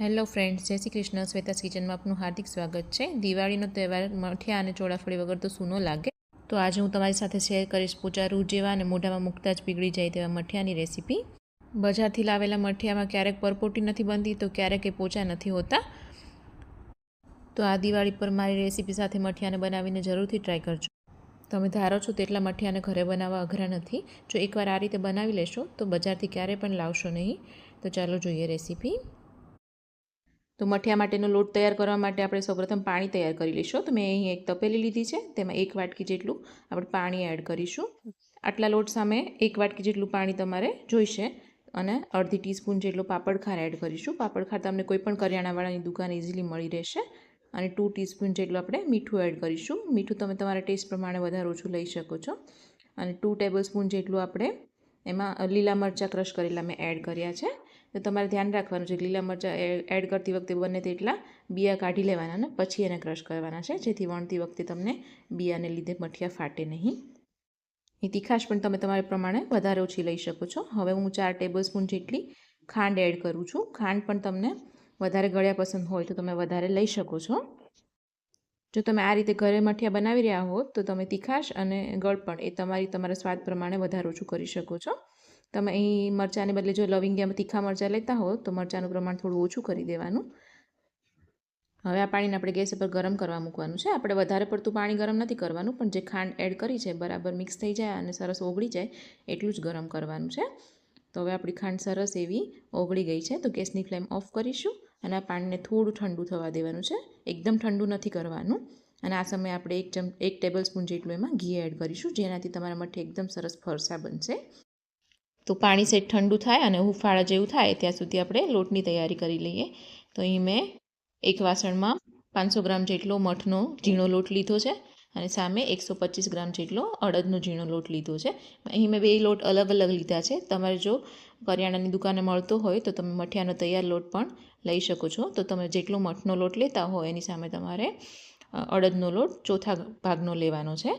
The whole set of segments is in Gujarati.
હેલો ફ્રેન્ડ્સ, જય શ્રી કૃષ્ણ. શ્વેતાસ કિચનમાં આપનું હાર્દિક સ્વાગત છે. દિવાળીનો તહેવાર મઠિયા અને ચોળાફળી વગર તો સૂનો લાગે. તો આજે હું તમારી સાથે શેર કરીશ પોચા રૂ જેવા અને મોઢામાં મૂકતા જ પીગળી જાય તેવા મઠિયાની રેસીપી. બજારથી લાવેલા મઠિયામાં ક્યારેક પરપોટી નથી બનતી તો ક્યારેક એ પોચા નથી હોતા. તો આ દિવાળી પર મારી રેસીપી સાથે મઠિયાને બનાવીને જરૂરથી ટ્રાય કરજો. તમે ધારો છો તેટલા મઠિયાને ઘરે બનાવવા અઘરા નથી. જો એકવાર આ રીતે બનાવી લેશો તો બજારથી ક્યારેય પણ લાવશો નહીં. તો ચાલો જોઈએ રેસીપી. તો મઠિયા માટેનો લોટ તૈયાર કરવા માટે આપણે સૌપ્રથમ પાણી તૈયાર કરી લઈશું. તો મેં અહીં એક તપેલી લીધી છે, તેમાં એક વાટકી જેટલું આપણે પાણી એડ કરીશું. આટલા લોટ સામે એક વાટકી જેટલું પાણી તમારે જોઈશે અને અડધી ટીસ્પૂન જેટલો પાપડખાર એડ કરીશું. પાપડ ખાર તમને કોઈપણ કરિયાણાવાળાની દુકાન ઇઝીલી મળી રહેશે અને ટુ ટીસ્પૂન જેટલું આપણે મીઠું એડ કરીશું. મીઠું તમે તમારા ટેસ્ટ પ્રમાણે વધારે ઓછું લઈ શકો છો. અને ટુ ટેબલ સ્પૂન જેટલું આપણે એમાં લીલા મરચાં ક્રશ કરેલા મેં એડ કર્યા છે. તો તમારે ધ્યાન રાખવાનું છે. લીલા મરચાં એડ કરતી વખતે બને તેટલા બિયા કાઢી લેવાના અને પછી એને ક્રશ કરવાના છે. જેથી વણતી વખતે તમને બિયાને લીધે મઠિયા ફાટે નહીં. એ તીખાશ પણ તમે તમારા પ્રમાણે વધારે ઓછી લઈ શકો છો. હવે હું ચાર ટેબલ સ્પૂન જેટલી ખાંડ એડ કરું છું. ખાંડ પણ તમને વધારે ગળ્યા પસંદ હોય તો તમે વધારે લઈ શકો છો. જો તમે આ રીતે ઘરે મઠિયા બનાવી રહ્યા હો તો તમે તીખાશ અને ગળપણ એ તમારી તમારા સ્વાદ પ્રમાણે વધારે ઓછું કરી શકો છો. તમે અહીં મરચાંને બદલે જો લવિંગિયામાં તીખા મરચાં લેતા હો, તો મરચાંનું પ્રમાણ થોડું ઓછું કરી દેવાનું. હવે આ પાણીને આપણે ગેસ ઉપર ગરમ કરવા મૂકવાનું છે. આપણે વધારે પડતું પાણી ગરમ નથી કરવાનું, પણ જે ખાંડ એડ કરી છે, બરાબર મિક્સ થઈ જાય અને સરસ ઓગળી જાય, એટલું જ ગરમ કરવાનું છે. તો હવે આપણી ખાંડ સરસ એવી ઓગળી ગઈ છે, તો ગેસની ફ્લેમ ઓફ કરીશું અને આ પાણીને થોડું ઠંડુ થવા દેવાનું છે. એકદમ ઠંડુ નથી કરવાનું. અને આ સમયે આપણે એક ચમ, એક ટેબલ સ્પૂન જેટલું એમાં ઘી એડ કરીશું, જેનાથી તમારા મઠે એકદમ સરસ ફરસા બનશે. તો પાણી સેટ ઠંડુ થાય અને હુફાળા જેવું થાય, ત્યાં સુધી આપણે લોટની તૈયારી કરી લઈએ. તો અહીં મેં એક વાસણમાં પાંચસો ગ્રામ જેટલો મઠનો ઝીણો લોટ લીધો છે અને સામે એકસો પચીસ ગ્રામ જેટલો અડદનો ઝીણો લોટ લીધો છે. અહીં મેં બે લોટ અલગ અલગ લીધા છે. તમારે જો કરિયાણાની દુકાને મળતો હોય તો તમે મઠિયાનો તૈયાર લોટ પણ લઈ શકો છો. તો તમે જેટલો મઠનો લોટ લેતા હોય એની સામે તમારે અડદનો લોટ ચોથા ભાગનો લેવાનો છે.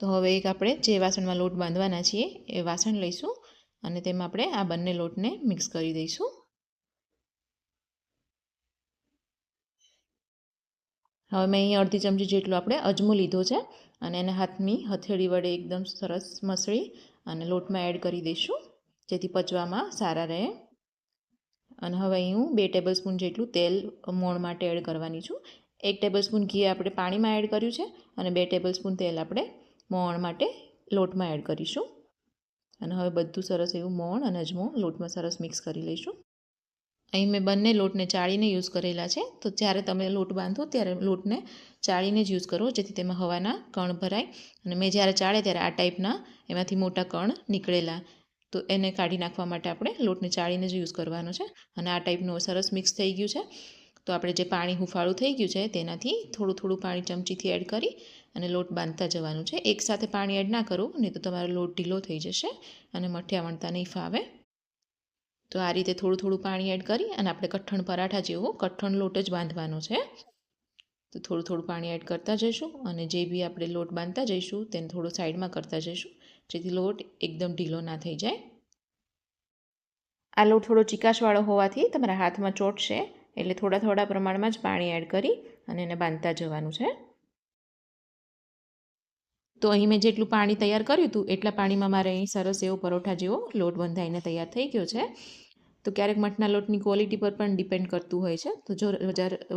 તો હવે એક આપણે જે વાસણમાં લોટ બાંધવાના છીએ એ વાસણ લઈશું. અને તેમાં આપણે આ બંને લોટને મિક્સ કરી દઈશું. હવે મેં અહીં અડધી ચમચી જેટલો આપણે અજમો લીધો છે અને એને હાથની હથેળી વડે એકદમ સરસ મસળી અને લોટમાં એડ કરી દઈશું, જેથી પચવામાં સારા રહે. અને હવે અહીં હું બે ટેબલ સ્પૂન જેટલું તેલ મોણ માટે એડ કરવાની છું. એક ટેબલ સ્પૂન ઘી આપણે પાણીમાં એડ કર્યું છે અને બે ટેબલ સ્પૂન તેલ આપણે મોણ માટે લોટમાં એડ કરીશું. અને હવે બધું સરસ એવું મોણ અને અજમો લોટમાં સરસ મિક્સ કરી લઈશું. અહીં મેં બંને લોટને ચાળીને યુઝ કરેલા છે. તો જ્યારે તમે લોટ બાંધો ત્યારે લોટને ચાળીને જ યુઝ કરો, જેથી તેમાં હવાના કણ ભરાય. અને મેં જ્યારે ચાળે ત્યારે આ ટાઈપના એમાંથી મોટા કણ નીકળેલા. તો એને કાઢી નાખવા માટે આપણે લોટને ચાળીને જ યુઝ કરવાનો છે. અને આ ટાઈપનું સરસ મિક્સ થઈ ગયું છે. તો આપણે જે પાણી હુંફાળું થઈ ગયું છે તેનાથી થોડું થોડું પાણી ચમચીથી એડ કરી અને લોટ બાંધતા જવાનું છે. એકસાથે પાણી એડ ના કરવું નહીં તો તમારો લોટ ઢીલો થઈ જશે અને મઠિયા વણતા નહીં ફાવે. તો આ રીતે થોડું થોડું પાણી એડ કરી અને આપણે કઠણ પરાઠા જેવો, કઠણ લોટ જ બાંધવાનો છે. તો થોડું થોડું પાણી એડ કરતા જઈશું અને જે બી આપણે લોટ બાંધતા જઈશું તેને થોડો સાઈડમાં કરતા જઈશું, જેથી લોટ એકદમ ઢીલો ના થઈ જાય. આ લોટ થોડો ચીકાશવાળો હોવાથી તમારા હાથમાં ચોટશે, એટલે થોડા થોડા પ્રમાણમાં જ પાણી એડ કરી અને એને બાંધતા જવાનું છે. તો અહીં મેં જેટલું પાણી તૈયાર કર્યું હતું, એટલા પાણીમાં મારે અહીં સરસ એવો પરોઠા જેવો લોટ બંધાઈને તૈયાર થઈ ગયો છે. તો ક્યારેક મઠના લોટની ક્વોલિટી પર પણ ડિપેન્ડ કરતું હોય છે. તો જો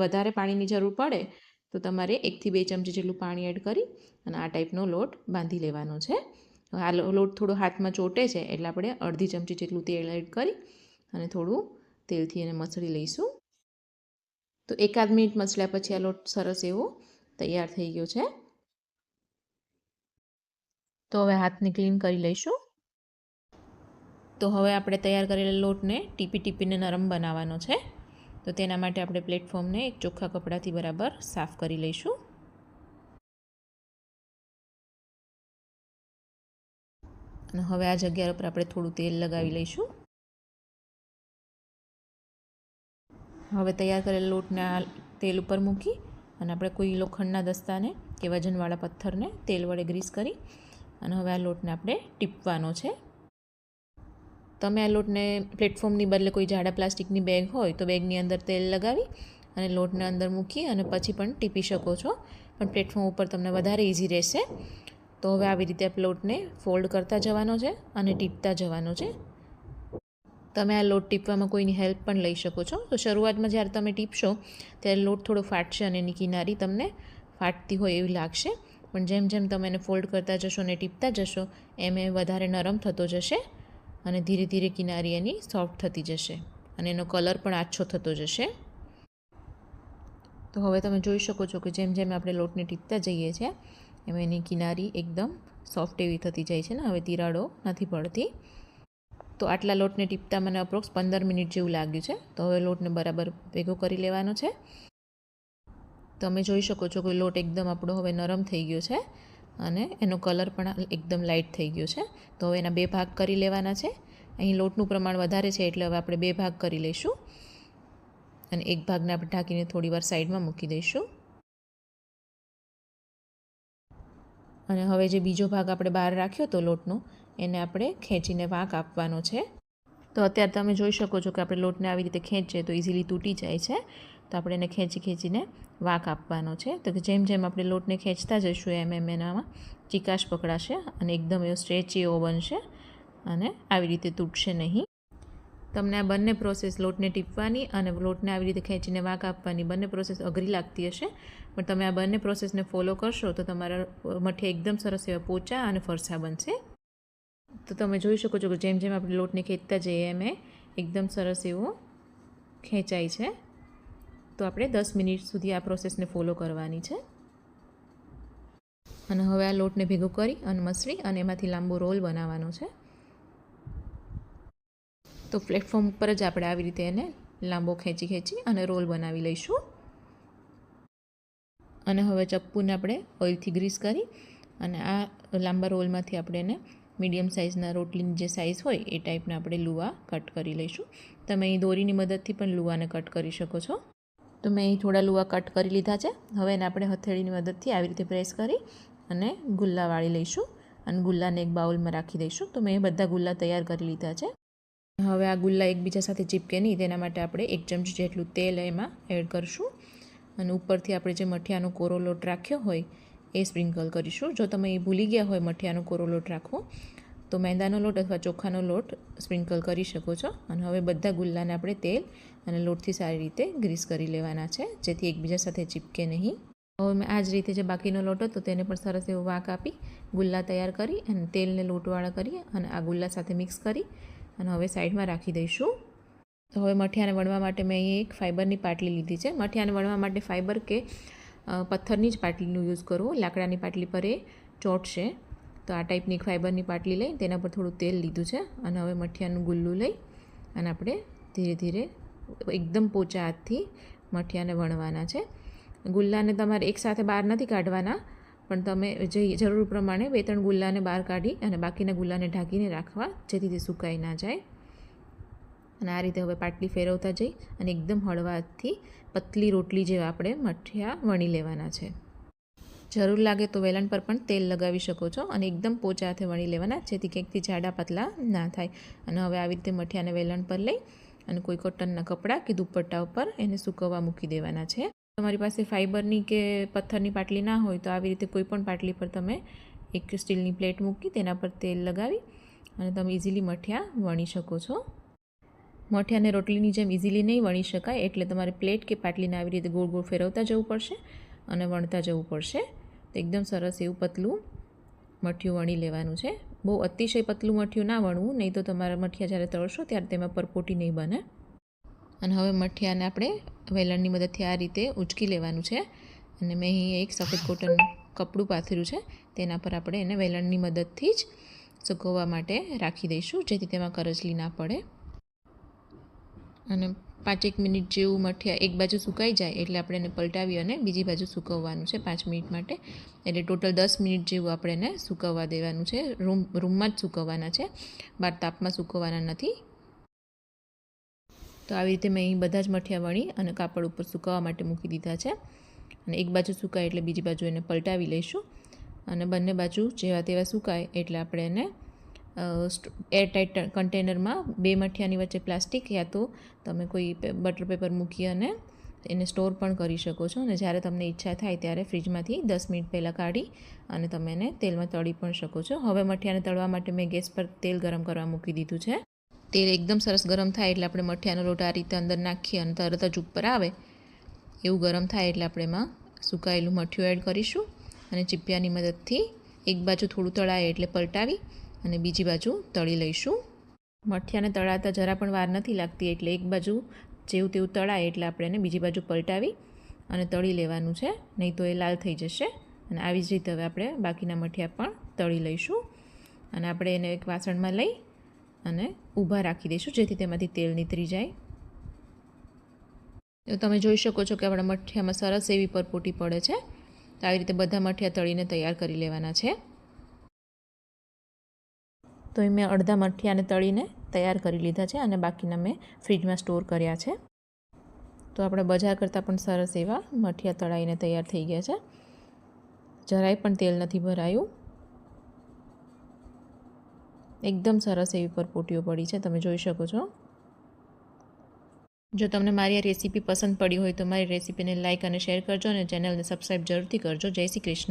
વધારે પાણીની જરૂર પડે, તો તમારે એકથી બે ચમચી જેટલું પાણી એડ કરી અને આ ટાઈપનો લોટ બાંધી લેવાનો છે. આ લોટ થોડો હાથમાં ચોટે છે, એટલે આપણે અડધી ચમચી જેટલું તેલ એડ કરી અને થોડું તેલથી એને મસળી લઈશું. તો એકાદ મિનિટ મસળ્યા પછી આ લોટ સરસ એવો તૈયાર થઈ ગયો છે. તો હવે હાથને ક્લીન કરી લઈશું. તો હવે આપણે તૈયાર કરેલા લોટને ટીપી ટીપીને નરમ બનાવવાનો છે. તો તેના માટે આપણે પ્લેટફોર્મને એક ચોખ્ખા કપડાથી બરાબર સાફ કરી લઈશું. અને હવે આ જગ્યા ઉપર આપણે થોડું તેલ લગાવી લઈશું. હવે તૈયાર કરેલા લોટને આ તેલ ઉપર મૂકી અને આપણે કોઈ લોખંડના દસ્તાને કે વજનવાળા પથ્થરને તેલ વડે ગ્રીસ કરી અને હવે આ લોટને આપણે ટીપવાનો છે. તમે આ લોટને પ્લેટફોર્મની બદલે કોઈ જાડા પ્લાસ્ટિકની બેગ હોય તો બેગની અંદર તેલ લગાવી અને લોટને અંદર મૂકી અને પછી પણ ટીપી શકો છો. પણ પ્લેટફોર્મ ઉપર તમને વધારે ઇઝી રહેશે. તો હવે આવી રીતે લોટને ફોલ્ડ કરતા જવાનો છે અને ટીપતા જવાનો છે. તમે આ લોટ ટીપવામાં કોઈની હેલ્પ પણ લઈ શકો છો. તો શરૂઆતમાં જ્યારે તમે ટીપશો, ત્યારે લોટ થોડો ફાટશે અને એની કિનારી તમને ફાટતી હોય એવી લાગશે. પણ જેમ જેમ તમે એને ફોલ્ડ કરતા જશો અને ટીપતા જશો, એમ એ વધારે નરમ થતો જશે અને ધીરે ધીરે કિનારી એની સોફ્ટ થતી જશે અને એનો કલર પણ આછો થતો જશે. તો હવે તમે જોઈ શકો છો કે જેમ જેમ આપણે લોટને ટીપતા જઈએ છીએ, એમ એની કિનારી એકદમ સોફ્ટ એવી થતી જાય છે ને, હવે તિરાડો નથી પડતી. તો આટલા લોટને ટીપતા મને અપ્રોક્સ પંદર મિનિટ જેવું લાગ્યું છે. તો હવે લોટને બરાબર ભેગો કરી લેવાનો છે. તમે જોઈ શકો છો કે લોટ એકદમ આપણો હવે નરમ થઈ ગયો છે અને એનો કલર પણ એકદમ લાઇટ થઈ ગયો છે. તો હવે એના બે ભાગ કરી લેવાના છે. અહીં લોટનું પ્રમાણ વધારે છે એટલે હવે આપણે બે ભાગ કરી લઈશું. અને એક ભાગને આપણે ઢાંકીને થોડીવાર સાઈડમાં મૂકી દઈશું. અને હવે જે બીજો ભાગ આપણે બહાર રાખ્યો તો લોટનો, એને આપણે ખેંચીને વાંક આપવાનો છે. તો અત્યારે તમે જોઈ શકો છો કે આપણે લોટને આવી રીતે ખેંચીએ તો ઇઝીલી તૂટી જાય છે. તો આપણે એને ખેંચી ખેંચીને વાંક આપવાનો છે. તો કે જેમ જેમ આપણે લોટને ખેંચતા જઈશું એમ એમ એનામાં ચિકાશ પકડાશે અને એકદમ એવો સ્ટ્રેચી એવો બનશે અને આવી રીતે તૂટશે નહીં. તમને આ બંને પ્રોસેસ લોટને ટીપવાની અને લોટને આવી રીતે ખેંચીને વાંક આપવાની બંને પ્રોસેસ અઘરી લાગતી હશે. પણ તમે આ બંને પ્રોસેસને ફોલો કરશો તો તમારા મઠે એકદમ સરસ એવા પોચા અને ફરસા બનશે. તો તમે જોઈ શકો છો કે જેમ જેમ આપણે લોટને ખેંચતા જઈએ એમ એકદમ સરસ એવો ખેંચાય છે. તો આપણે દસ મિનિટ સુધી આ પ્રોસેસને ફોલો કરવાની છે. અને હવે આ લોટને ભેગો કરી અને મસળી અને એમાંથી લાંબો રોલ બનાવવાનો છે. તો પ્લેટફોર્મ ઉપર જ આપણે આવી રીતે એને લાંબો ખેંચી ખેંચી અને રોલ બનાવી લઈશું. અને હવે ચપ્પુને આપણે ઓઇલથી ગ્રીસ કરી અને આ લાંબા રોલમાંથી આપણે એને મીડિયમ સાઇઝના રોટલીની જે સાઇઝ હોય એ ટાઈપના આપણે લુવા કટ કરી લઈશું. તમે અહીં દોરીની મદદથી પણ લુવાને કટ કરી શકો છો. તો મેં અહીં થોડા લુવા કટ કરી લીધા છે. હવે એને આપણે હથેળીની મદદથી આવી રીતે પ્રેસ કરી અને ગુલ્લા વાળી લઈશું અને ગુલ્લાને એક બાઉલમાં રાખી દઈશું. તો મેં બધા ગુલ્લા તૈયાર કરી લીધા છે. હવે આ ગુલ્લા એકબીજા સાથે ચીપકે નહીં, તેના માટે આપણે એક ચમચી જેટલું તેલ એમાં એડ કરીશું. અને ઉપરથી આપણે જે મઠિયાનો કોરો લોટ રાખ્યો હોય એ સ્પ્રિંકલ કરીશું. જો તમે એ ભૂલી ગયા હોય મઠિયાનો કોરો લોટ રાખવો તો મેંદાનો લોટ અથવા ચોખાનો લોટ સ્પ્રિંકલ કરી શકો છો. અને હવે બધા ગુલ્લાને આપણે તેલ અને લોટથી સારી રીતે ગ્રીસ કરી લેવાના છે, જેથી એકબીજા સાથે ચીપકે નહીં. હવે મેં આ જ રીતે જે બાકીનો લોટ હતો તેને પણ સરસ એવો વાંક આપી, ગુલ્લા તૈયાર કરી અને તેલને લોટવાળા કરી અને આ ગુલ્લા સાથે મિક્સ કરી અને હવે સાઈડમાં રાખી દઈશું. તો હવે મઠિયાને વણવા માટે મેં અહીં એક ફાઇબરની પાટલી લીધી છે. મઠિયાને વણવા માટે ફાઇબર કે પથ્થરની જ પાટલીનું યુઝ કરવું. લાકડાની પાટલી પર એ ચોટશે. તો આ ટાઈપની એક ફાઇબરની પાટલી લઈ તેના પર થોડું તેલ લીધું છે અને હવે મઠિયાનું ગુલ્લું લઈ અને આપણે ધીરે ધીરે એકદમ પોચા હાથથી મઠિયાને વણવાના છે. ગુલ્લાને તમારે એકસાથે બહાર નથી કાઢવાના, પણ તમે જે જરૂર પ્રમાણે બે ત્રણ ગુલ્લાને બહાર કાઢી અને બાકીના ગુલ્લાને ઢાંકીને રાખવા જેથી તે સુકાઈ ના જાય. અને આ રીતે હવે પાટલી ફેરવતા જઈ અને એકદમ હળવાથી પતલી રોટલી જેવા આપણે મઠિયા વણી લેવાના છે. જરૂર લાગે તો વેલણ પર પણ તેલ લગાવી શકો છો અને એકદમ પોચા હાથે વણી લેવાના, જેથી ક્યાંકથી જાડા પાતલા ના થાય. અને હવે આવી રીતે મઠિયાને વેલણ પર લઈ અને કોઈ કોટનના કપડાં કે દુપટ્ટા ઉપર એને સૂકવવા મૂકી દેવાના છે. તમારી પાસે ફાઇબરની કે પથ્થરની પાટલી ના હોય તો આવી રીતે કોઈ પણ પાટલી પર તમે એક સ્ટીલની પ્લેટ મૂકી તેના પર તેલ લગાવી અને તમે ઇઝીલી મઠિયા વણી શકો છો. મઠિયાને રોટલીની જેમ ઇઝીલી નહીં વણી શકાય, એટલે તમારે પ્લેટ કે પાટલીને આવી રીતે ગોળ ગોળ ફેરવતા જવું પડશે અને વણતા જવું પડશે. તો એકદમ સરસ એવું પતલું મઠિયું વણી લેવાનું છે. બહુ અતિશય પતલું મઠિયું ના વણવું, નહીં તો તમારા મઠિયા જ્યારે તળશો ત્યારે તેમાં પરપોટી નહીં બને. અને હવે મઠિયાને આપણે વેલણની મદદથી આ રીતે ઉચકી લેવાનું છે. અને મેં અહીં એક સફેદ કોટન કપડું પાથર્યું છે, તેના પર આપણે એને વેલણની મદદથી જ સૂકવવા માટે રાખી દઈશું, જેથી તેમાં કરચલી ના પડે. અને પાંચેક મિનિટ જેવું મઠિયા એક બાજુ સુકાઈ જાય એટલે આપણે એને પલટાવી અને બીજી બાજુ સૂકવવાનું છે પાંચ મિનિટ માટે. એટલે ટોટલ દસ મિનિટ જેવું આપણે એને સૂકવવા દેવાનું છે. રૂમ, રૂમમાં જ સૂકવવાના છે. બહાર તાપમાં સૂકવવાના નથી. તો આવી રીતે મેં અહીં બધા જ મઠિયા વણી અને કાપડ ઉપર સૂકવવા માટે મૂકી દીધા છે. અને એક બાજુ સુકાય એટલે બીજી બાજુ એને પલટાવી લઈશું. અને બંને બાજુ જેવા તેવા સુકાય એટલે આપણે એને એરટાઇટ કન્ટેનરમાં બે મઠિયાની વચ્ચે પ્લાસ્ટિક યા તો તમે કોઈ બટર પેપર મૂકી અને એને સ્ટોર પણ કરી શકો છો અને જ્યારે તમને ઈચ્છા થાય ત્યારે ફ્રીજમાંથી દસ મિનિટ પહેલાં કાઢી અને તમે એને તેલમાં તળી પણ શકો છો. હવે મઠિયાને તળવા માટે મેં ગેસ પર તેલ ગરમ કરવા મૂકી દીધું છે. તેલ એકદમ સરસ ગરમ થાય એટલે આપણે મઠિયાનો લોટ આ રીતે અંદર નાખીએ અને તરત જ ઉપર આવે. એવું ગરમ થાય એટલે આપણે એમાં સુકાયેલું મઠિયું એડ કરીશું અને ચીપિયાની મદદથી એક બાજુ થોડું તળાય એટલે પલટાવી અને બીજી બાજુ તળી લઈશું. મઠિયાને તળાતા જરા પણ વાર નથી લાગતી, એટલે એક બાજુ જેવું તેવું તળાય એટલે આપણે એને બીજી બાજુ પલટાવી અને તળી લેવાનું છે. નહીં તો એ લાલ થઈ જશે. અને આવી જ રીતે હવે આપણે બાકીના મઠિયા પણ તળી લઈશું. અને આપણે એને એક વાસણમાં લઈ અને ઊભા રાખી દઈશું, જેથી તેમાંથી તેલ નીતરી જાય. તો તમે જોઈ શકો છો કે આપણા મઠિયામાં સરસ એવી પરપોટી પડે છે. તો આવી રીતે બધા મઠિયા તળીને તૈયાર કરી લેવાના છે. તો એ મેં અડધા મઠિયાને તળીને તૈયાર કરી લીધા છે અને બાકીના મેં ફ્રીજમાં સ્ટોર કર્યા છે. તો આપણે બજાર કરતાં પણ સરસ એવા મઠિયા તળાઈને તૈયાર થઈ ગયા છે. જરાય પણ તેલ નથી ભરાયું. એકદમ સરસ એવી પરપોટીઓ પડી છે, તમે જોઈ શકો છો. જો તમને મારી આ રેસીપી પસંદ પડી હોય તો મારી રેસીપીને લાઇક અને શેર કરજો અને ચેનલને સબસ્ક્રાઈબ જરૂરથી કરજો. જય શ્રી કૃષ્ણ.